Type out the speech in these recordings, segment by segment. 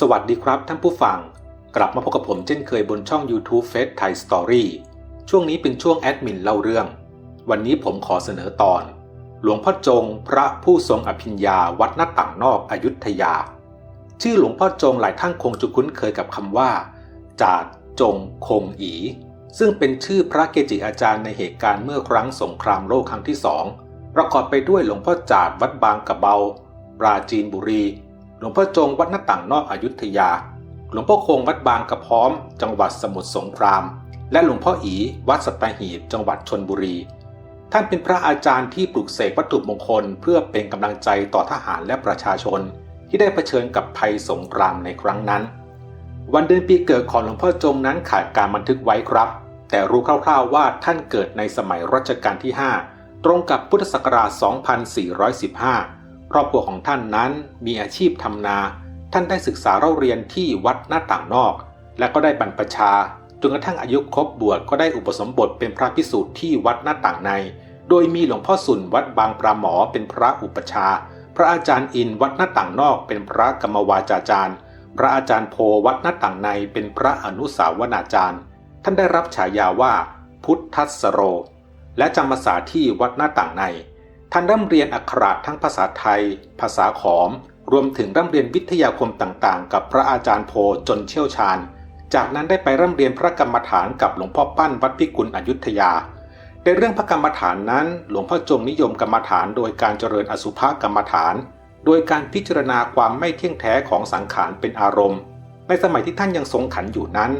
สวัสดีครับท่านผู้ฟัง กลับมาพบกับผมเช่นเคยบนช่อง YouTube f a c e Thai Story ช่วงนี้เป็นช่วงแอดมินเล่าเรื่อง วันนี้ผมขอเสนอตอน หลวงพ่อจง พระผู้ทรงอภิญญาวัดหน้าต่างนอกอยุธยา ชื่อหลวงพ่อจงหลายท่านคงจะคุ้นเคยกับคำว่า จาดจงคงอี ซึ่งเป็นชื่อพระเกจิอาจารย์ในเหตุการณ์เมื่อครั้งสงครามโลกครั้งที่สองประกอบไปด้วยหลวงพ่อจาดวัดบางกระเบา ปราจีนบุรี ลวงพ่อจงวัดหน้าต่างนอกอยุธยา หลวงพ่อคงวัดบางกระพร้อม จังหวัดสมุทรสงคราม และหลวงพ่ออีวัดสัตหีบจังหวัดชนบุรี ท่านเป็นพระอาจารย์ที่ปลุกเสกวัตถุมงคล เพื่อเป็นกำลังใจต่อทหารและประชาชน ที่ได้เผชิญกับภัยสงครามในครั้งนั้น วันเดือนปีเกิดของหลวงพ่อจงนั้นขาดการบันทึกไว้ครับ แต่รู้คร่าวๆว่าท่านเกิดในสมัยรัชกาลที่ 5 ตรงกับพุทธศักราช 2415 รอบครัวของท่านนั้นมีอาชีพทำนา ท่านได้ศึกษาเล่าเรียนที่วัดหน้าต่างนอก และก็ได้บรรพชาจนกระทั่งอายุครบบวชก็ได้อุปสมบทเป็นพระพิสุทธิ์ที่วัดหน้าต่างใน โดยมีหลวงพ่อสุนวัดบางปลาหมอเป็นพระอุปชา พระอาจารย์อินวัดหน้าต่างนอก เป็นพระกรรมวาจาจารย์ พระอาจารย์โพวัดหน้าต่างในเป็นพระอนุสาวนาจารย์ ท่านได้รับฉายาว่า พุทธัสโร และจำพรรษาที่วัดหน้าต่างใน ท่านร่ำเรียนอักขระทั้งภาษาไทย ภาษาขอม รวมถึงร่ำเรียนวิทยาคมต่างๆ กับพระอาจารย์โพจนเชี่ยวชาญ จากนั้นได้ไปร่ำเรียนพระกรรมฐานกับหลวงพ่อปั้นวัดพิกุลอยุธยา ในเรื่องพระกรรมฐานนั้น หลวงพ่อจงนิยมกรรมฐานโดยการเจริญอสุภกรรมฐาน โดยการพิจารณาความไม่เที่ยงแท้ของสังขารเป็นอารมณ์ ในสมัยที่ท่านยังทรงขันอยู่นั้น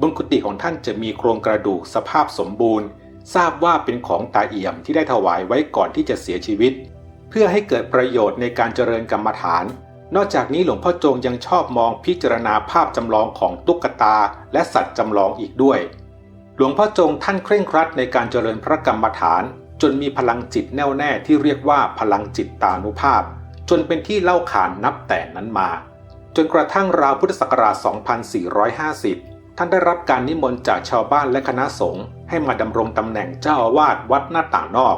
บนกุฏิของท่านจะมีโครงกระดูกสภาพสมบูรณ์ ทราบว่าเป็นของตาเอี่ยมที่ได้ถวายไว้ก่อนที่จะเสียชีวิต เพื่อให้เกิดประโยชน์ในการเจริญกรรมฐาน นอกจากนี้หลวงพ่อจงยังชอบมองพิจารณาภาพจำลองของตุ๊กตา และสัตว์จำลองอีกด้วย หลวงพ่อจงท่านเคร่งครัดในการเจริญพระกรรมฐาน จนมีพลังจิตแน่วแน่ที่เรียกว่าพลังจิตตานุภาพ จนเป็นที่เล่าขานนับแต่นั้นมา จนกระทั่งราวพุทธศักราช 2450 ท่านได้รับการนิมนต์จากชาวบ้านและคณะสงฆ์ให้มาดำรงตำแหน่งเจ้าอาวาสวัดหน้าต่างนอก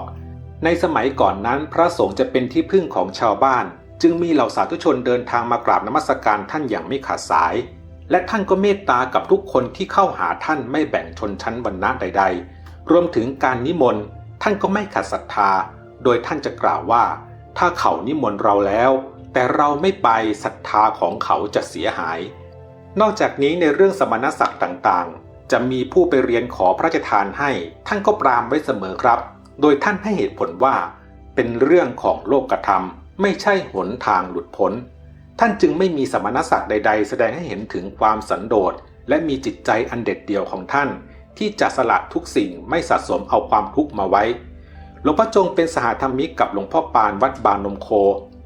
ในสมัยก่อนนั้นพระสงฆ์จะเป็นที่พึ่งของชาวบ้าน จึงมีเหล่าสาธุชนเดินทางมากราบนมัสการท่านอย่างไม่ขาดสาย และท่านก็เมตตากับทุกคนที่เข้าหาท่านไม่แบ่งชนชั้นวรรณะใด ๆ รวมถึงการนิมนต์ท่านก็ไม่ขัดศรัทธา โดยท่านจะกล่าวว่า ถ้าเขานิมนต์เราแล้ว แต่เราไม่ไปศรัทธาของเขาจะเสียหาย นอกจากนี้ในเรื่องสมณศักดิ์ต่างๆ จะมีผู้ไปเรียนขอพระราชทานให้ ท่านก็ปรามไว้เสมอครับ โดยท่านให้เหตุผลว่า เป็นเรื่องของโลกธรรม ไม่ใช่หนทางหลุดพ้น ท่านจึงไม่มีสมณศักดิ์ใด ๆ แสดงให้เห็นถึงความสันโดษ และมีจิตใจอันเด็ดเดี่ยวของท่าน ที่จะสละทุกสิ่งไม่สะสมเอาความทุกข์มาไว้หลวงพ่อจงเป็นสหธรรมิกกับหลวงพ่อปานวัดบางนมโค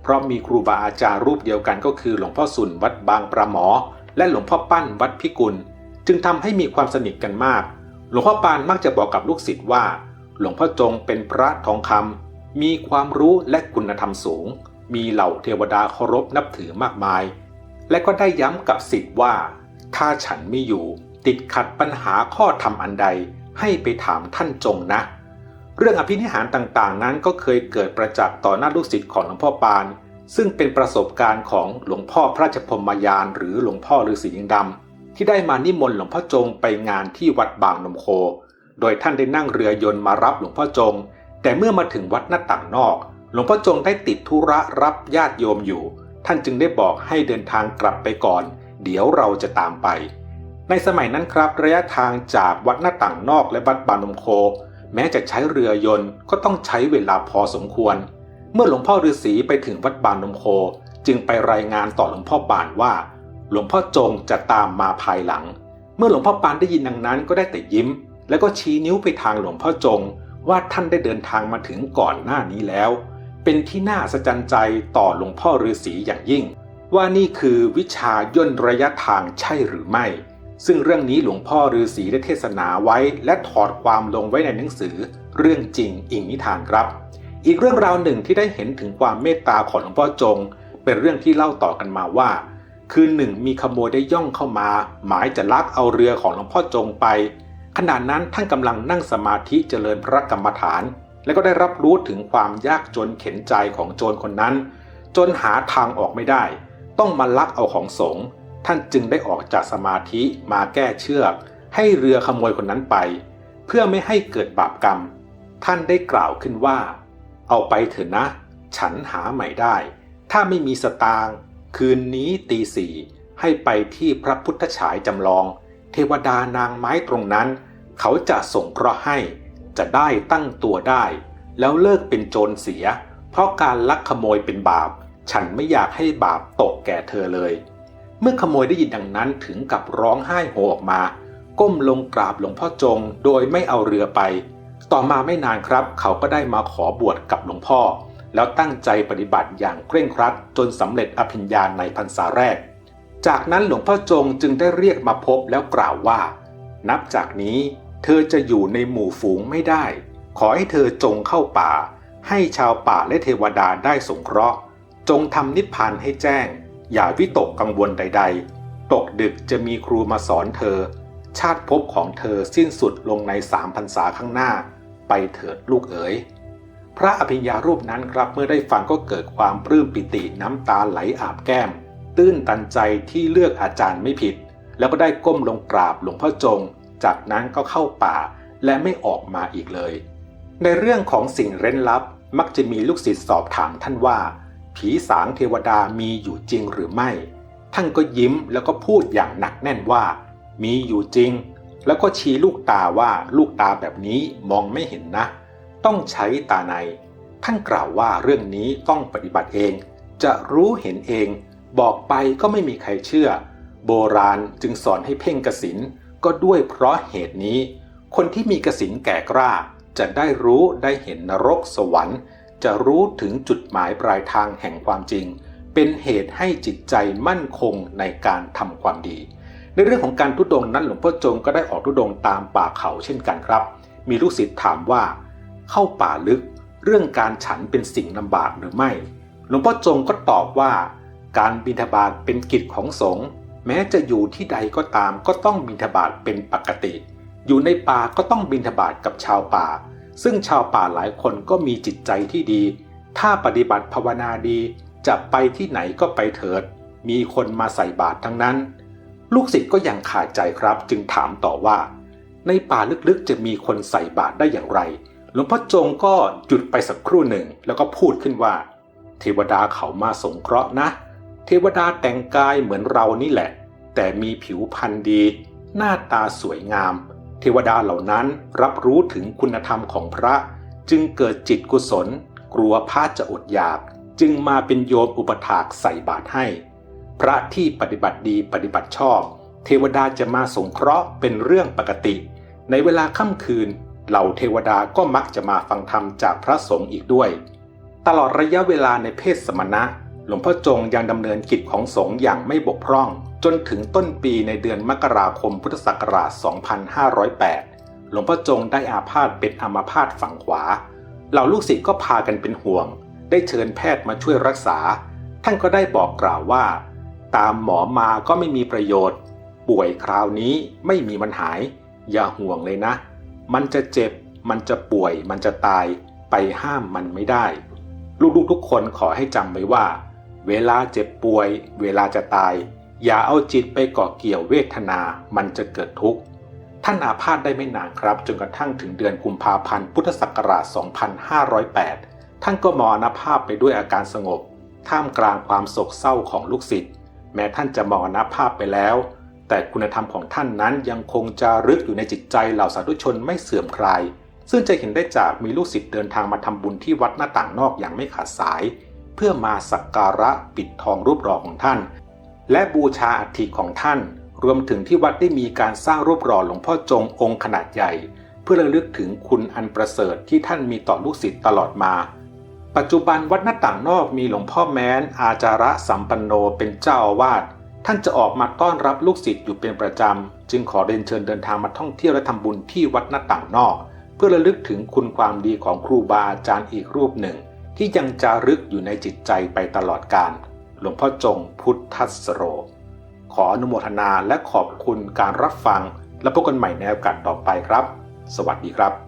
เพราะมีครูบาอาจารย์รูปเดียวกันก็คือหลวงพ่อสุนวัดบางประหมอ และหลวงพ่อปั้นวัดพิกุล จึงทำให้มีความสนิทกันมาก หลวงพ่อปานมักจะบอกกับลูกศิษย์ว่า หลวงพ่อจงเป็นพระทองคำมีความรู้และคุณธรรมสูง มีเหล่าเทวดาเคารพนับถือมากมาย และก็ได้ย้ำกับศิษย์ว่า ถ้าฉันไม่อยู่ ติดขัดปัญหาข้อธรรมอันใด ให้ไปถามท่านจงนะ เรื่องอภินิหารต่างๆ นั้นก็เคยเกิดประจักษ์ต่อหน้าลูกศิษย์ของหลวงพ่อปาน ซึ่งเป็นประสบการณ์ของหลวงพ่อพระราชพรหมยานหรือหลวงพ่อฤาษียิงดำที่ได้มานิมนต์หลวงพ่อจงไปงานที่วัดบางนมโค โดยท่านได้นั่งเรือยนต์มารับหลวงพ่อจง แต่เมื่อมาถึงวัดหน้าต่างนอก หลวงพ่อจงได้ติดธุระรับญาติโยมอยู่ ท่านจึงได้บอกให้เดินทางกลับไปก่อน เดี๋ยวเราจะตามไป ในสมัยนั้นครับระยะทางจากวัดหน้าต่างนอกและวัดบางนมโค แม้จะใช้เรือยนต์ก็ต้องใช้เวลาพอสมควร เมื่อหลวงพ่อฤาษีไปถึงวัดบางนมโค จึงไปรายงานต่อหลวงพ่อปานว่า หลวงพ่อจงจะตามมาภายหลัง เมื่อหลวงพ่อปานได้ยินดังนั้นก็ได้แต่ยิ้ม แล้วก็ชี้นิ้วไปทางหลวงพ่อจง ว่าท่านได้เดินทางมาถึงก่อนหน้านี้แล้ว เป็นที่น่าสะใจใจต่อหลวงพ่อฤาษีอย่างยิ่ง ว่านี่คือวิชาย่นระยะทางใช่หรือไม่ ซึ่งเรื่องนี้หลวงพ่อฤาษีได้เทศนาไว้ และถอดความลงไว้ในหนังสือ เรื่องจริงอิงนิทานครับ อีกเรื่องราวหนึ่งที่ได้เห็นถึงความเมตตาของหลวงพ่อจง เป็นเรื่องที่เล่าต่อกันมาว่า คืนหนึ่งมีขโมยได้ย่องเข้ามา หมายจะลักเอาเรือของหลวงพ่อจงไป ขณะนั้นท่านกำลังนั่งสมาธิเจริญพระกรรมฐาน และก็ได้รับรู้ถึงความยากจนเข็นใจของโจรคนนั้น จนหาทางออกไม่ได้ ต้องมาลักเอาของสงฆ์ท่านจึงได้ออกจากสมาธิมาแก้เชือก ให้เรือขโมยคนนั้นไป เพื่อไม่ให้เกิดบาปกรรม ท่านได้กล่าวขึ้นว่า เอาไปเถอะนะ ฉันหาใหม่ได้ ถ้าไม่มีสตางค์คืนนี้ตีสี่ให้ไปที่พระพุทธฉายจำลอง เทวดานางไม้ตรงนั้น เขาจะส่งเคราะห์ให้ จะได้ตั้งตัวได้ แล้วเลิกเป็นโจรเสีย เพราะการลักขโมยเป็นบาป ฉันไม่อยากให้บาปตกแก่เธอเลย เมื่อขโมยได้ยินดังนั้นถึงกับร้องไห้โฮออกมา ก้มลงกราบหลวงพ่อจงโดยไม่เอาเรือไป ต่อมาไม่นานครับ เขาก็ได้มาขอบวชกับหลวงพ่อ แล้วตั้งใจปฏิบัติอย่างเคร่งครัด จนสำเร็จอภิญญาในพรรษาแรก จากนั้นหลวงพ่อจงจึงได้เรียกมาพบแล้วกล่าวว่า นับจากนี้เธอจะอยู่ในหมู่ฝูงไม่ได้ ขอให้เธอจงเข้าป่า ให้ชาวป่าและเทวดาได้สงเคราะห์ จงทำนิพพานให้แจ้ง อย่าวิตกกังวลใด ๆ ตกดึกจะมีครูมาสอนเธอ ชาติภพของเธอสิ้นสุดลงในสามพรรษาข้างหน้า ไปเถิดลูกเอ๋ยพระอภิญญารูปนั้นครับเมื่อได้ฟังก็เกิดความปลื้มปิติน้ำตาไหลอาบแก้ม ตื้นตันใจที่เลือกอาจารย์ไม่ผิด แล้วก็ได้ก้มลงกราบหลวงพ่อจง จากนั้นก็เข้าป่าและไม่ออกมาอีกเลย ในเรื่องของสิ่งเร้นลับมักจะมีลูกศิษย์สอบถามท่านว่า ผีสางเทวดามีอยู่จริงหรือไม่ ท่านก็ยิ้มแล้วก็พูดอย่างหนักแน่นว่า มีอยู่จริง แล้วก็ชี้ลูกตาว่าลูกตาแบบนี้มองไม่เห็นนะ ต้องใช้ตาใน ท่านกล่าวว่าเรื่องนี้ต้องปฏิบัติเอง จะรู้เห็นเอง บอกไปก็ไม่มีใครเชื่อ โบราณจึงสอนให้เพ่งกสินก็ด้วยเพราะเหตุนี้ คนที่มีกสินแก่กล้า จะได้รู้ได้เห็นนรกสวรรค์ จะรู้ถึงจุดหมายปลายทางแห่งความจริง เป็นเหตุให้จิตใจมั่นคงในการทำความดี ในเรื่องของการทุดงนั้นหลวงพ่อจงก็ได้ออกทุดงตามป่าเขาเช่นกันครับ มีลูกศิษย์ถามว่า เข้าป่าลึกเรื่องการฉันเป็นสิ่งลำบากหรือไม่ หลวงพ่อจงก็ตอบว่า การบิณฑบาตเป็นกิจของสงฆ์แม้จะอยู่ที่ใดก็ตามก็ต้องบิณฑบาตเป็นปกติ อยู่ในป่าก็ต้องบิณฑบาตกับชาวป่า ซึ่งชาวป่าหลายคนก็มีจิตใจที่ดี ถ้าปฏิบัติภาวนาดีจะไปที่ไหนก็ไปเถิด มีคนมาใส่บาตรทั้งนั้น ลูกศิษย์ก็ยังขาดใจครับ จึงถามต่อว่า ในป่าลึกๆจะมีคนใส่บาตรได้อย่างไรหลวงพ่อจงก็หยุดไปสักครู่หนึ่งแล้วก็พูดขึ้นว่า เทวดาเขามาสงเคราะห์นะ เทวดาแต่งกายเหมือนเรานี่แหละ แต่มีผิวพรรณดี หน้าตาสวยงาม เทวดาเหล่านั้นรับรู้ถึงคุณธรรมของพระ จึงเกิดจิตกุศล กลัวพระจะอดอยาก จึงมาเป็นโยมอุปถากใส่บาตรให้ พระที่ปฏิบัติดีปฏิบัติชอบ เทวดาจะมาสงเคราะห์เป็นเรื่องปกติ ในเวลาค่ำคืน เหล่าเทวดาก็มักจะมาฟังธรรมจากพระสงฆ์อีกด้วย ตลอดระยะเวลาในเพศสมณะ หลวงพ่อจงยังดำเนินกิจของสงฆ์อย่างไม่บกพร่อง จนถึงต้นปีในเดือนมกราคมพุทธศักราช 2508 หลวงพ่อจงได้อาพาธเป็นอัมพาตฝั่งขวา เหล่าลูกศิษย์ก็พากันเป็นห่วง ได้เชิญแพทย์มาช่วยรักษา ท่านก็ได้บอกกล่าวว่า ตามหมอมาก็ไม่มีประโยชน์ ป่วยคราวนี้ไม่มีมันหาย อย่าห่วงเลยนะ มันจะเจ็บ มันจะป่วย มันจะตาย ไปห้ามมันไม่ได้ ลูกๆทุกคนขอให้จำไว้ว่า เวลาเจ็บป่วย เวลาจะตาย อย่าเอาจิตไปเกาะเกี่ยวเวทนา มันจะเกิดทุกข์ ท่านอาพาธได้ไม่นานครับ จนกระทั่งถึงเดือนกุมภาพันธ์ พุทธศักราช 2508 ท่านก็มรณภาพไปด้วยอาการสงบ ท่ามกลางความโศกเศร้าของลูกศิษย์ แม้ท่านจะมรณภาพไปแล้ว แต่คุณธรรมของท่านนั้นยังคงจารึกอยู่ในจิตใจเหล่าสาธุชนไม่เสื่อมคลาย ซึ่งจะเห็นได้จากมีลูกศิษย์เดินทางมาทำบุญที่วัดหน้าต่างนอกอย่างไม่ขาดสาย เพื่อมาสักการะปิดทองรูปหล่อของท่าน และบูชาอัฐิของท่าน รวมถึงที่วัดได้มีการสร้างรูปหล่อหลวงพ่อจงองค์ขนาดใหญ่ เพื่อระลึกถึงคุณอันประเสริฐที่ท่านมีต่อลูกศิษย์ตลอดมา ปัจจุบันวัดหน้าต่างนอกมีหลวงพ่อแม้น อาจาระสัมปันโนเป็นเจ้าอาวาสท่านจะออกมาต้อนรับลูกศิษย์อยู่เป็นประจำ จึงขอเรียนเชิญเดินทางมาท่องเที่ยวและทำบุญที่วัดหน้าต่างนอก เพื่อระลึกถึงคุณความดีของครูบาอาจารย์อีกรูปหนึ่ง ที่ยังจารึกอยู่ในจิตใจไปตลอดกาลหลวงพ่อจงพุทธัสโร ขออนุโมทนาและขอบคุณการรับฟัง และพบกันใหม่ในโอกาสต่อไปครับ สวัสดีครับ